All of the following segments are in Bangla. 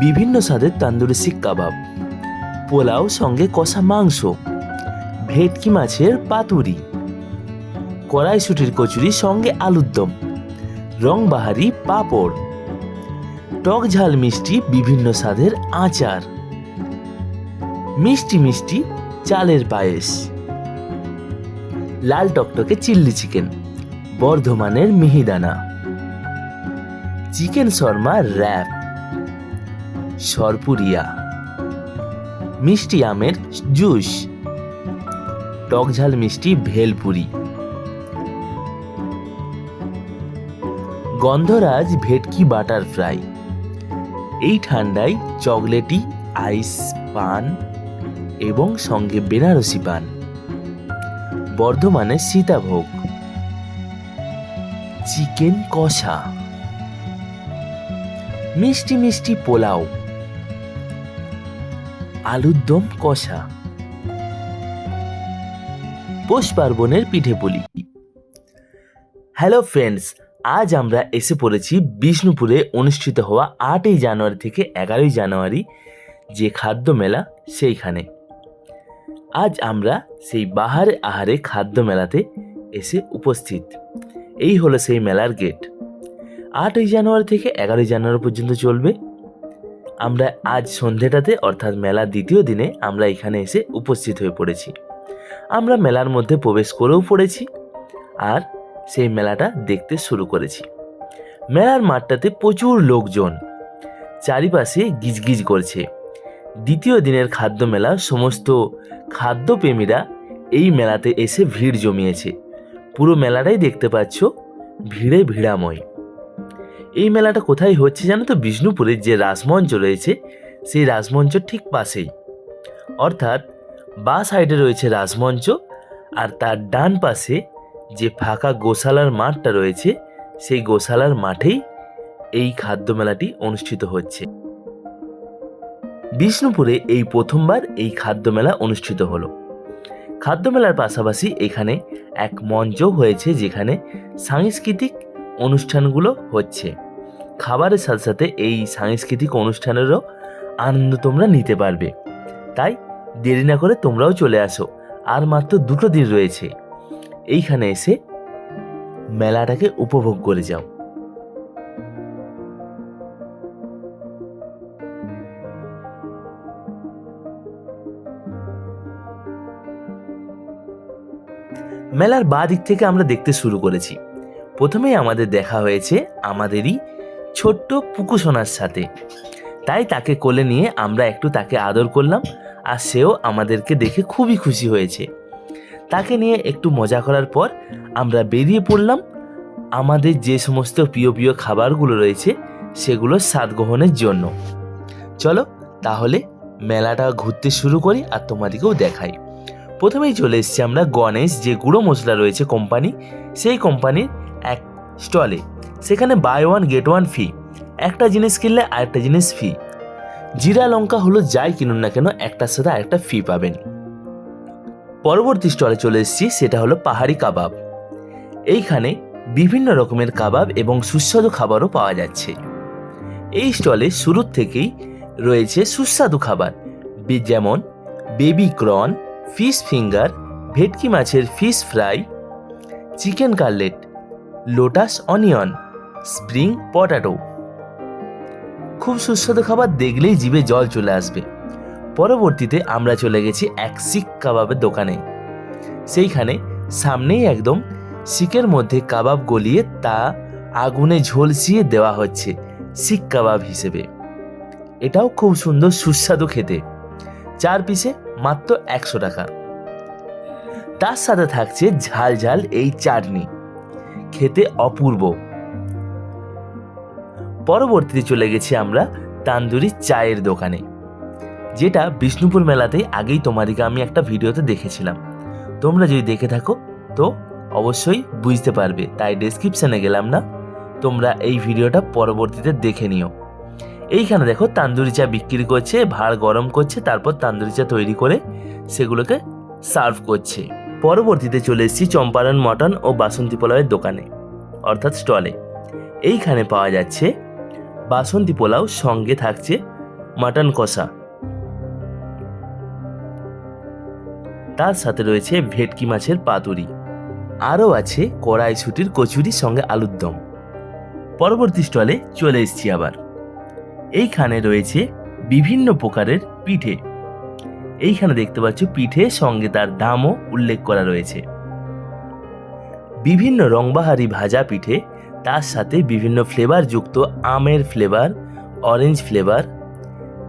বিভিন্ন স্বাদের তান্দুরি শিক কাবাব, পোলাও সঙ্গে কষা মাংস, ভেটকি মাছের পাতুরি, কড়াইশুটির কচুরি সঙ্গে আলুর দম, রংবাহারি পাঁপড়, টক ঝাল মিষ্টি বিভিন্ন স্বাদের আচার। মিষ্টি মিষ্টি চালের পায়েস। লাল টকটকে চিল্লি চিকেন, বর্ধমানের মিহিদানা। চিকেন শর্মা র্যাপ সরপুরিয়া। মিষ্টি আমের জুস। টকঝাল মিষ্টি ভেলপুরি। গন্ধরাজ ভেটকি বাটার ফ্রাই। এই ঠান্ডায় চকলেটি, আইস, পান এবং সঙ্গে বেনারসি পান। বর্ধমানে সীতাভোগ। চিকেন কষা। মিষ্টি মিষ্টি পোলাও। আলুর দম কষা। পৌষ পার্বণের পিঠে পুলি। হ্যালো ফ্রেন্ডস আজ আমরা এসে পড়েছি বিষ্ণুপুরে অনুষ্ঠিত হওয়া আটই জানুয়ারি থেকে এগারোই জানুয়ারি যে খাদ্য মেলা সেইখানে। আজ আমরা সেই বাহারে আহারে খাদ্য মেলাতে এসে উপস্থিত। এই হলো সেই মেলার গেট আটই জানুয়ারি থেকে এগারোই জানুয়ারি পর্যন্ত চলবে। আমরা আজ সন্ধেটাতে, অর্থাৎ মেলার দ্বিতীয় দিনে, আমরা এখানে এসে উপস্থিত হয়ে পড়েছি। আমরা মেলার মধ্যে প্রবেশ করেও পড়েছি আর সেই মেলাটা দেখতে শুরু করেছি। মেলার মাঠটাতে প্রচুর লোকজন। চারিপাশে গিজগিজ করছে। দ্বিতীয় দিনের খাদ্য মেলা সমস্ত খাদ্যপ্রেমীরা এই মেলাতে এসে ভিড় জমিয়েছে। পুরো মেলাটাই দেখতে পাচ্ছ ভিড়ে ভিড়াময়। এই মেলাটা কোথায় হচ্ছে জানো তো? বিষ্ণুপুরের যে রাজমঞ্চ রয়েছে, সেই রাসমঞ্চ ঠিক পাশেই। অর্থাৎ বা সাইডে রয়েছে রাজমঞ্চ আর তার ডান পাশে যে ফাঁকা গোশালার মাঠটা রয়েছে, সেই গোশালার মাঠেই এই খাদ্য মেলাটি অনুষ্ঠিত হচ্ছে। বিষ্ণুপুরে এই প্রথমবার এই খাদ্য মেলা অনুষ্ঠিত হলো। খাদ্য মেলার পাশাপাশি এখানে এক মঞ্চ হয়েছে যেখানে সাংস্কৃতিক অনুষ্ঠানগুলো হচ্ছে। খাবারের সাথে সাথে এই সাংস্কৃতিক অনুষ্ঠানেরও আনন্দ তোমরা নিতে পারবে। তাই দেরি না করে তোমরাও চলে আসো। আর মাত্র দুটো দিন রয়েছে। এইখানে এসে মেলাটাকে উপভোগ করে যাও। মেলার বাঁ দিক থেকে আমরা দেখতে শুরু করেছি। প্রথমেই আমাদের দেখা হয়েছে আমাদেরই ছোট্ট পুকুসোনার সাথে। তাই তাকে কোলে নিয়ে আমরা একটু তাকে আদর করলাম আর সেও আমাদেরকে দেখে খুবই খুশি হয়েছে। তাকে নিয়ে একটু মজা করার পর আমরা বেরিয়ে পড়লাম। আমাদের যে সমস্ত প্রিয় প্রিয় খাবারগুলো রয়েছে সেগুলো স্বাদ গ্রহণের জন্য। চলো তাহলে মেলাটা ঘুরতে শুরু করি আর তোমাদেরকেও দেখাই। প্রথমেই চলে এসেছি আমরা গণেশ যে গুঁড়ো মশলা রয়েছে কোম্পানি, সেই কোম্পানির এক স্টলে। সেখানে buy one get one free একটা জিনিস কিনলে আরেকটা জিনিস ফি জিরা লঙ্কা হলো যাই কিনুন না কেন, একটার সাথে আরেকটা ফি পাবেন। পরবর্তী স্টলে চলে এসেছি, সেটা হলো পাহাড়ি কাবাব। এইখানে বিভিন্ন রকমের কাবাব এবং সুস্বাদু খাবারও পাওয়া যাচ্ছে। এই স্টলে শুরুর থেকেই রয়েছে সুস্বাদু খাবার। যেমন বেবি ক্রন ফিশ ফিঙ্গার ভেটকি মাছের fish fry chicken cutlet lotus onion, spring potato. খুব সুস্বাদু খাবার দেখলেই জিভে জল চলে আসবে। পরবর্তীতে আমরা চলে গেছি এক শিক কাবাবের দোকানে। সেইখানে সামনেই একদম শিকের মধ্যে কাবাব গলিয়ে তা আগুনে ঝলসিয়ে দেওয়া হচ্ছে শিক কাবাব হিসেবে। এটাও খুব সুন্দর সুস্বাদু খেতে। চার পিসে মাত্র একশো টাকা। তার সাথে থাকছে ঝাল ঝাল এই চাটনি। খেতে অপূর্ব। পরবর্তীতে চলে গেছি আমরা তান্দুরি চায়ের দোকানে, যেটা বিষ্ণুপুর মেলাতেই আগেই তোমাদেরকে আমি একটা ভিডিওতে দেখেছিলাম। তোমরা যদি দেখে থাকো, তো অবশ্যই বুঝতে পারবে, তাই ডেসক্রিপশানে গেলাম না। তোমরা এই ভিডিওটা পরবর্তীতে দেখে নিও। এইখানে দেখো তান্দুরি চা বিক্রি করছে, ভাড় গরম করছে, তারপর তান্দুরি চা তৈরি করে সেগুলোকে সার্ভ করছে। পরবর্তীতে চলে এসেছি চম্পারণ মটন ও বাসন্তী পোলাওয়ের দোকানে, অর্থাৎ স্টলে এইখানে পাওয়া যাচ্ছে বাসন্তী পোলাও, সঙ্গে থাকছে মাটন কষা। তার সাথে রয়েছে ভেটকি মাছের পাতুরি। আরও আছে কড়াইশুটির কচুরি সঙ্গে আলুর দম। পরবর্তী স্টলে চলে এসেছি আবার। এইখানে রয়েছে বিভিন্ন প্রকারের পিঠে এইখানে দেখতে পাচ্ছ পিঠে সঙ্গে তার দামও উল্লেখ করা রয়েছে। বিভিন্ন রংবাহারি ভাজা পিঠে, তার সাথে বিভিন্ন ফ্লেভার যুক্ত আমের ফ্লেভার অরেঞ্জ ফ্লেভার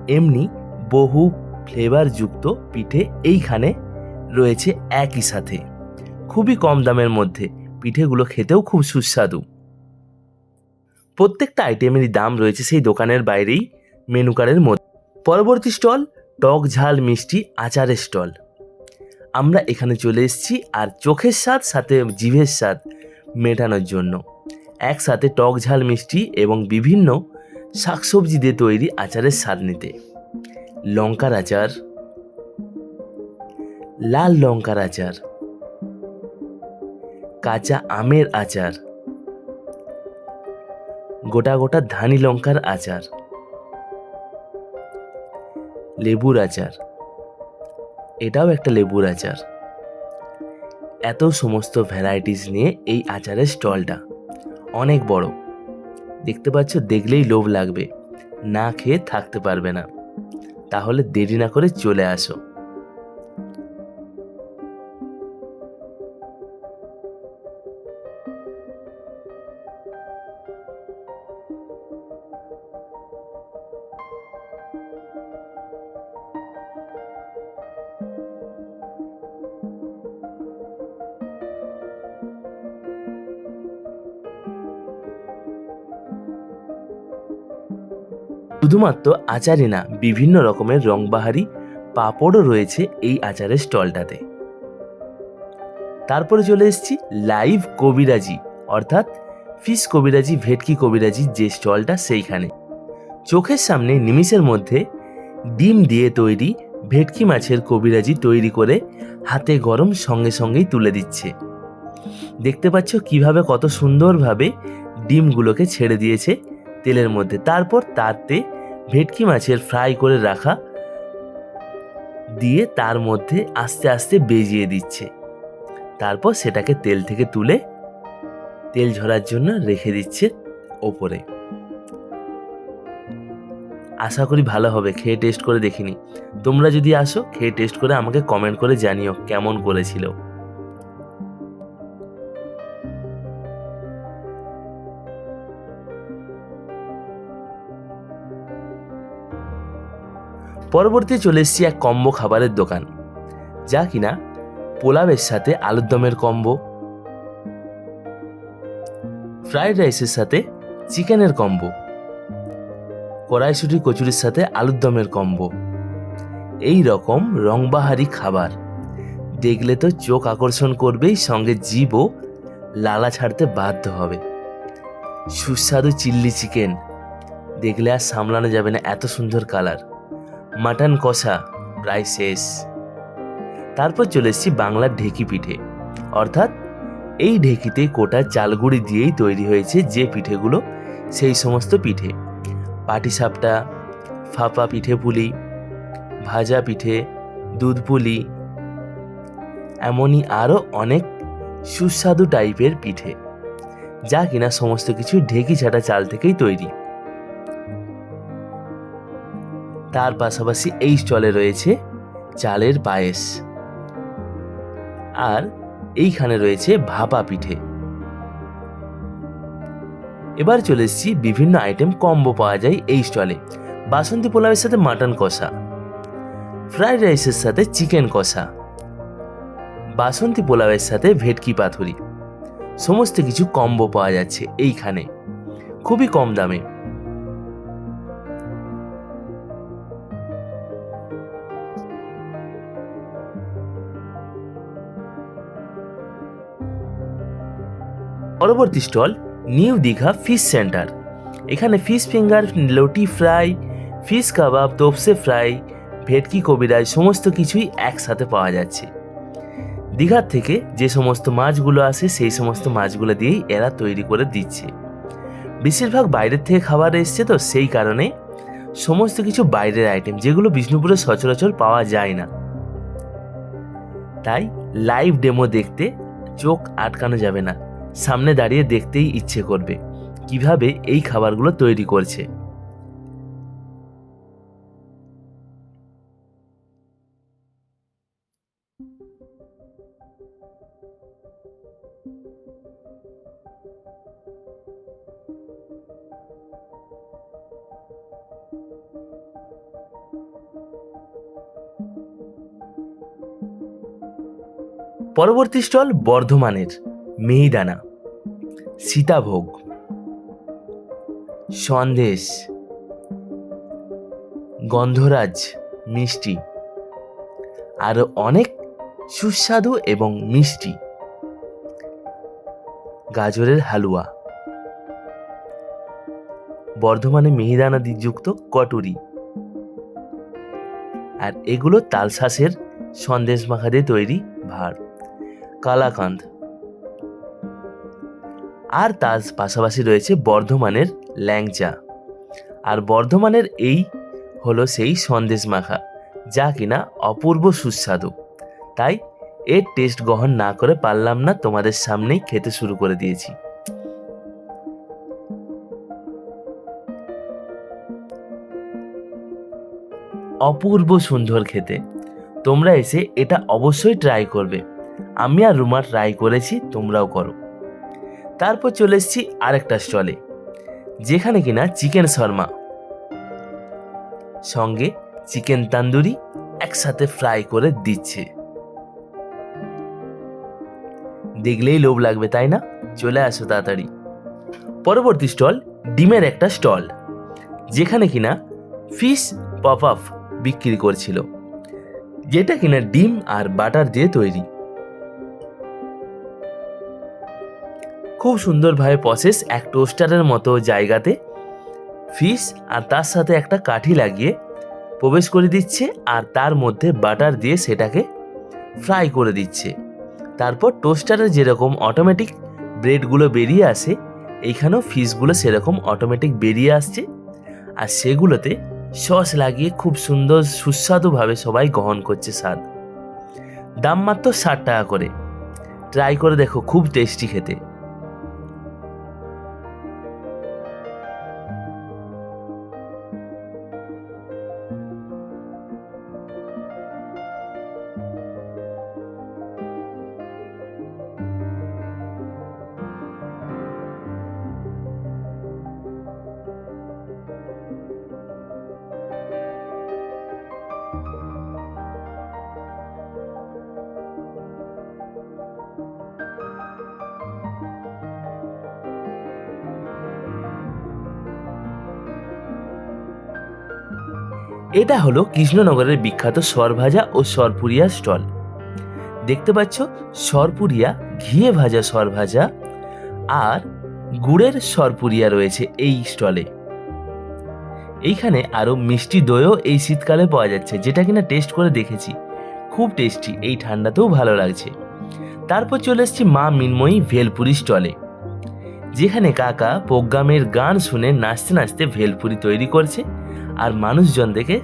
এমনি বহু ফ্লেভার যুক্ত পিঠে এইখানে রয়েছে একই সাথে। খুবই কম দামের মধ্যে, পিঠেগুলো খেতেও খুব সুস্বাদু। প্রত্যেকটা আইটেমেরই দাম রয়েছে সেই দোকানের বাইরেই মেনু কার্ডের মধ্যে। পরবর্তী স্টল টক ঝাল মিষ্টি আচারের স্টল। আমরা এখানে চলে এসেছি আর চোখের স্বাদ সাথে জিভের স্বাদ মেটানোর জন্য। একসাথে টক ঝাল মিষ্টি এবং বিভিন্ন শাকসবজি দিয়ে তৈরি আচারের স্বাদ নিতে। লঙ্কার আচার, লাল লঙ্কার আচার, কাঁচা আমের আচার, গোটা গোটা ধানি লঙ্কার আচার। লেবুর আচার। এটাও একটা লেবুর আচার। এত সমস্ত ভ্যারাইটিস নিয়ে এই আচারের স্টলটা অনেক বড়। দেখতে পাচ্ছ, দেখলেই লোভ লাগবে। না খেয়ে থাকতে পারবে না। তাহলে দেরি না করে চলে আসো। শুধুমাত্র আচারই না, বিভিন্ন রকমের রংবাহারি পাঁপড়ও রয়েছে এই আচারের স্টলটাতে। তারপরে চলে এসেছি লাইভ কবিরাজি, অর্থাৎ ফিশ কবিরাজি, ভেটকি কবিরাজি যে স্টলটা সেইখানে। চোখের সামনে নিমিষের মধ্যে ডিম দিয়ে তৈরি ভেটকি মাছের কবিরাজি তৈরি করে হাতে গরম সঙ্গে সঙ্গেই তুলে দিচ্ছে। দেখতে পাচ্ছ কীভাবে কত সুন্দরভাবে ডিমগুলোকে ছেড়ে দিয়েছে। তেলের মধ্যে। তারপর তাতে ভেটকি মাছের ফ্রাই করে রাখা দিয়ে তার মধ্যে আস্তে আস্তে বেজিয়ে দিচ্ছে। তারপর সেটাকে তেল থেকে তুলে তেল ঝরার জন্য রেখে দিচ্ছে ওপরে। আশা করি ভালো হবে, খেয়ে টেস্ট করে দেখিনি। তোমরা যদি আসো, খেয়ে টেস্ট করে আমাকে কমেন্ট করে জানিও কেমন করেছিল। পরবর্তী চলে এসেছি এক কম্বো খাবারের দোকান, যা কিনা পোলাওয়ের সাথে আলুর দমের কম্বো, ফ্রাইড রাইসের সাথে চিকেনের কম্বো, কড়াইশুটি কচুরির সাথে আলুর দমের কম্বো। এই রকম রংবাহারি খাবার দেখলে তো চোখ আকর্ষণ করবেই, সঙ্গে জীবও লালা ছাড়তে বাধ্য হবে। সুস্বাদু চিল্লি চিকেন দেখলে আর সামলানো যাবে না এত সুন্দর কালার। মাটন কষা প্রায় শেষ। তারপর চলে এসেছি বাংলার ঢেকি পিঠে। অর্থাৎ এই ঢেকিতে কোটা চালগুড়ি দিয়েই তৈরি হয়েছে যে পিঠেগুলো, সেই সমস্ত পিঠে। পাটিসাপটা, ফাঁপা পিঠে পুলি, ভাজা পিঠে, দুধ পুলি, এমনই আরও অনেক সুস্বাদু টাইপের পিঠে, যা কিনা সমস্ত কিছু ঢেকি ছাটা চাল থেকেই তৈরি। তার পাশাপাশি এই স্টলে রয়েছে চালের পায়েস। আর এইখানে রয়েছে ভাপা পিঠে। এবার চলে এসেছি বিভিন্ন আইটেম কম্বো পাওয়া যায় এই স্টলে। বাসন্তী পোলাওয়ের সাথে মাটন কষা ফ্রাইড রাইসের সাথে চিকেন কষা, বাসন্তী পোলাওয়ের সাথে ভেটকি পাথুরি সমস্ত কিছু কম্বো পাওয়া যাচ্ছে এইখানে। খুবই কম দামে। পরবর্তী stall new Digha fish centre. এখানে ফিশ ফিঙ্গার, লটি ফ্রাই, ফিশ কাবাব, তোপসে ফ্রাই, ভেটকি কবিরাজ সমস্ত কিছুই একসাথে পাওয়া যাচ্ছে। দীঘার থেকে যে সমস্ত মাছগুলো আসে, সেই সমস্ত মাছগুলো দিয়েই এরা তৈরি করে দিচ্ছে। বেশিরভাগ বাইরের থেকে খাবার এসছে তো, সেই কারণে সমস্ত কিছু বাইরের আইটেম যেগুলো বিষ্ণুপুরে সচরাচর পাওয়া যায় না। তাই লাইভ ডেমো দেখতে চোখ আটকানো যাবে না। সামনে দাঁড়িয়ে দেখতেই ইচ্ছে করবে কীভাবে এই খাবারগুলো তৈরি করছে। পরবর্তী স্টল বর্ধমানের। মিহিদানা, সীতাভোগ, সন্দেশ, গন্ধরাজ, মিষ্টি আরও অনেক সুস্বাদু এবং মিষ্টি। গাজরের হালুয়া। বর্ধমানে মিহিদানা যুক্ত কটুরি। আর এগুলো তালশাঁসের সন্দেশ মাখা দিয়ে তৈরি ভাড় কালাকান্দ আর তার পাশাপাশি রয়েছে বর্ধমানের ল্যাংচা। আর বর্ধমানের এই হলো সেই সন্দেশ মাখা যা কিনা অপূর্ব সুস্বাদু। তাই এর টেস্ট গ্রহণ না করে পারলাম না তোমাদের সামনেই খেতে শুরু করে দিয়েছি। অপূর্ব সুন্দর খেতে। তোমরা এসে এটা অবশ্যই ট্রাই করবে। আমি আর রুমা ট্রাই করেছি, তোমরাও করো। তারপর চলে এসেছি আরেকটা স্টলে যেখানে কিনা চিকেন শর্মা, সঙ্গে চিকেন তান্দুরি একসাথে ফ্রাই করে দিচ্ছে। দেখলেই লোভ লাগবে, তাই না? চলে আসো তাড়াতাড়ি। পরবর্তী স্টল ডিমের একটা স্টল যেখানে কিনা ফিশ পপ আপ বিক্রি করছিল, যেটা কিনা ডিম আর বাটার দিয়ে তৈরি। খুব সুন্দরভাবে প্রসেস এক টোস্টারের মতো জায়গাতে ফিশ আর তার সাথে একটা কাঠি লাগিয়ে প্রবেশ করে দিচ্ছে আর তার মধ্যে বাটার দিয়ে সেটাকে ফ্রাই করে দিচ্ছে। তারপর টোস্টারে যেরকম অটোমেটিক ব্রেডগুলো বেরিয়ে আসে, এইখানেও ফিশগুলো সেরকম অটোমেটিক বেরিয়ে আসছে আর সেগুলোতে সস লাগিয়ে খুব সুন্দর সুস্বাদুভাবে সবাই গ্রহণ করছে স্বাদ। দাম মাত্র ষাট টাকা করে। ট্রাই করে দেখো, খুব টেস্টি খেতে। এটা হলো কৃষ্ণনগরের বিখ্যাত সরভাজা ও সরপুরিয়া স্টল। দেখতে পাচ্ছ, সরপুরিয়া, ঘিয়ে ভাজা সরভাজা আর গুড়ের সরপুরিয়া রয়েছে এই স্টলে। এইখানে আরও মিষ্টি দইও এই শীতকালে পাওয়া যাচ্ছে, যেটা কিনা টেস্ট করে দেখেছি। খুব টেস্টি এই ঠান্ডাতেও ভালো লাগছে। তারপর চলে এসেছি মা মিনময়ী ভেলপুরি স্টলে, যেখানে কাকা প্রোগ্রামের গান শুনে নাচতে নাচতে ভেলপুরি তৈরি করছে। আর মানুষজন দেখে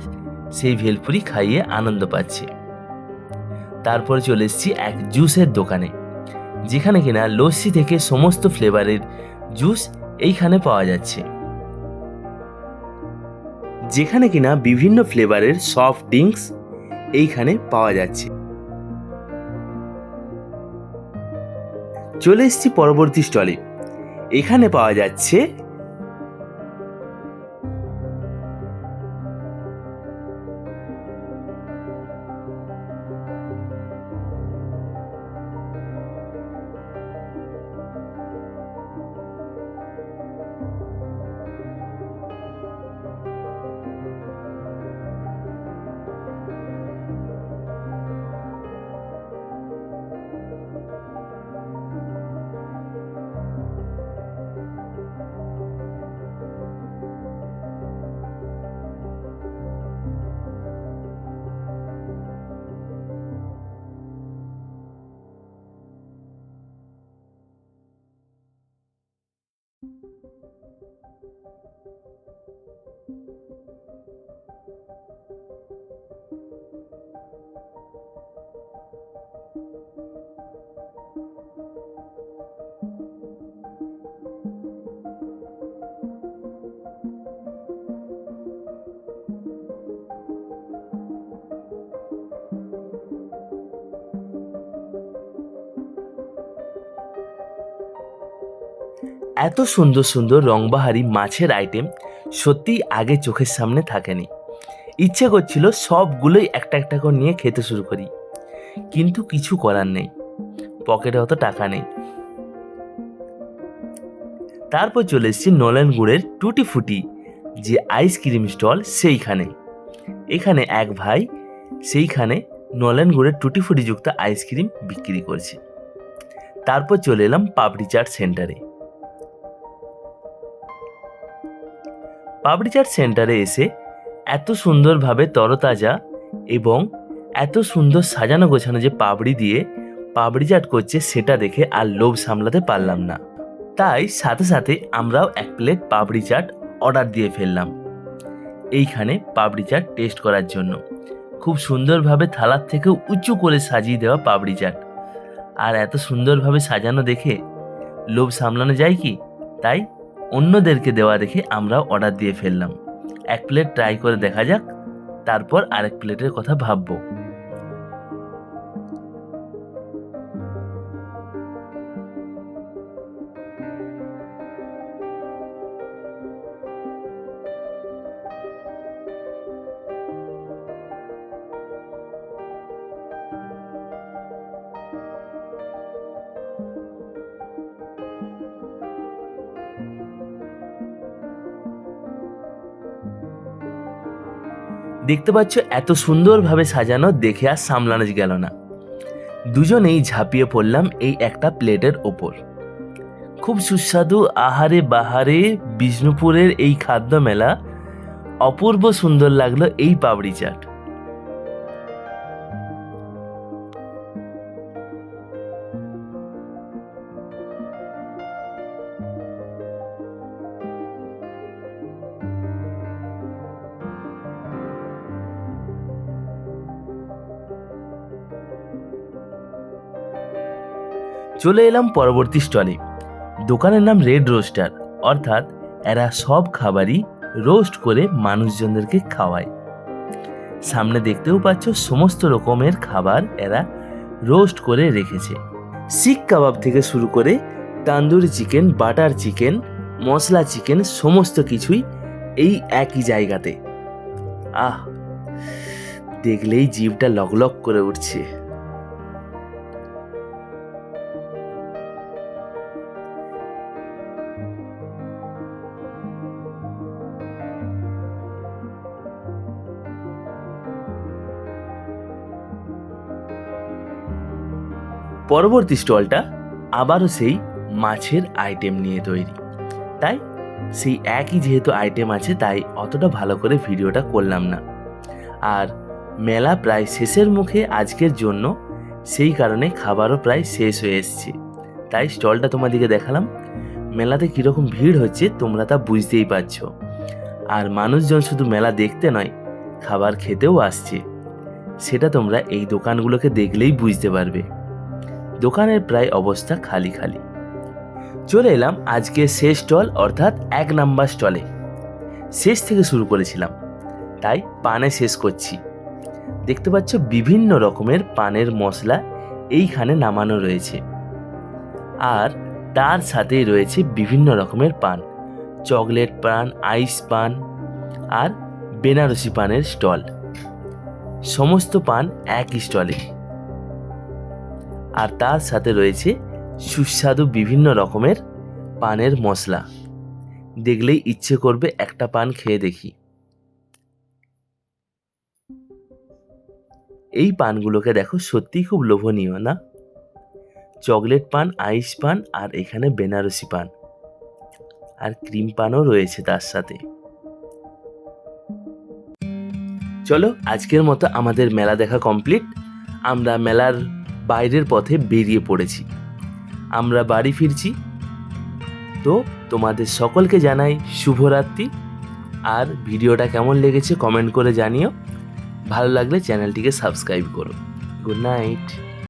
সেই ভেলপুরি খাইয়ে আনন্দ পাচ্ছে। তারপরে চলে এসেছি এক জুসের দোকানে, যেখানে কিনা লস্যি থেকে সমস্ত ফ্লেভারের জুস এইখানে পাওয়া যাচ্ছে। যেখানে কিনা বিভিন্ন ফ্লেভারের সফট ড্রিঙ্কস এইখানে পাওয়া যাচ্ছে। চলে এসছি পরবর্তী স্টলে, এখানে পাওয়া যাচ্ছে এত সুন্দর সুন্দর রংবাহারি মাছের আইটেম সত্যিই আগে চোখের সামনে থাকেনি। ইচ্ছে করছিল সবগুলোই একটা একটা করে নিয়ে খেতে শুরু করি। কিন্তু কিছু করার নেই। পকেটে অত টাকা নেই। তারপর চলে এসেছি নলেন গুড়ের টুটি ফুটি, যে আইসক্রিম স্টল সেইখানে। এখানে এক ভাই সেইখানে নলেন গুড়ের টুটি ফুটি যুক্ত আইসক্রিম বিক্রি করছে। তারপর চলে এলাম পাপড়ি চাট সেন্টারে পাপড়ি চাট সেন্টারে এসে এত সুন্দরভাবে তরতাজা এবং এত সুন্দর সাজানো গোছানো যে পাপড়ি দিয়ে পাপড়ি চাট করছে সেটা দেখে আর লোভ সামলাতে পারলাম না। তাই সাথে সাথে আমরাও এক প্লেট পাপড়ি চাট অর্ডার দিয়ে ফেললাম। এইখানে পাপড়ি চাট টেস্ট করার জন্য। খুব সুন্দরভাবে থালার থেকেও উঁচু করে সাজিয়ে দেওয়া পাপড়ি চাট। আর এত সুন্দরভাবে সাজানো দেখে লোভ সামলানো যায় কি? তাই অন্যদেরকে দেওয়া দেখে আমরাও অর্ডার দিয়ে ফেললাম। এক প্লেট ট্রাই করে দেখা যাক তারপর আরেক প্লেটের কথা ভাববো। দেখতে পাচ্ছ এত সুন্দরভাবে সাজানো, দেখে আর সামলানো গেল না। দুজনেই ঝাঁপিয়ে পড়লাম এই একটা প্লেটের ওপর। খুব সুস্বাদু আহারে বাহারে বিষ্ণুপুরের এই খাদ্য মেলা অপূর্ব সুন্দর লাগল এই পাবড়ি চাট। চলে এলাম পরবর্তী স্টলে। দোকানের নাম রেড রোস্টার অর্থাৎ এরা সব খাবারই রোস্ট করে মানুষজনদেরকে খাওয়ায়। সামনে দেখতেও পাচ্ছ সমস্ত রকমের খাবার এরা রোস্ট করে রেখেছে। শিক কাবাব থেকে শুরু করে tandoori chicken, butter chicken, masala chicken, সমস্ত কিছুই এই একই জায়গাতে। আহ, দেখলেই জিভটা লগলগ করে উঠছে। পরবর্তী স্টলটা আবারও সেই মাছের আইটেম নিয়ে তৈরি। তাই সেই একই যেহেতু আইটেম আছে, তাই অতটা ভালো করে ভিডিওটা করলাম না। আর মেলা প্রায় শেষের মুখে আজকের জন্য সেই কারণে খাবারও প্রায় শেষ হয়ে এসছে। তাই স্টলটা তোমাদেরকে দেখালাম। মেলাতে কীরকম ভিড় হচ্ছে তোমরা তা বুঝতেই পারছ। আর মানুষজন শুধু মেলা দেখতে নয়, খাবার খেতেও আসছে। সেটা তোমরা এই দোকানগুলোকে দেখলেই বুঝতে পারবে। দোকানের প্রায় অবস্থা খালি খালি। চলে এলাম আজকে শেষ স্টল, অর্থাৎ এক নাম্বার স্টলে। শেষ থেকে শুরু করেছিলাম, তাই পানে শেষ করছি। দেখতে পাচ্ছ বিভিন্ন রকমের পানের মশলা এইখানে নামানো রয়েছে। আর তার সাথেই রয়েছে বিভিন্ন রকমের পান, চকলেট পান, আইস পান আর বেনারসি পানের স্টল। সমস্ত পান এক স্টলে। আর তার সাথে রয়েছে সুস্বাদু বিভিন্ন রকমের পানের মশলা। দেখলেই ইচ্ছে করবে একটা পান খেয়ে দেখি। এই পানগুলোকে দেখো সত্যিই খুব লোভনীয়, না? চকলেট পান, আইস পান আর এখানে বেনারসি পান। আর ক্রিম পানও রয়েছে তার সাথে। চলো আজকের মতো আমাদের মেলা দেখা কমপ্লিট। আমরা মেলার বাইরের পথে বেরিয়ে পড়েছি। আমরা বাড়ি ফিরছি। তো তোমাদের সকলকে জানাই শুভরাত্রি। আর ভিডিওটা কেমন লেগেছে কমেন্ট করে জানিও। ভালো লাগলে চ্যানেলটিকে সাবস্ক্রাইব করো। Good night.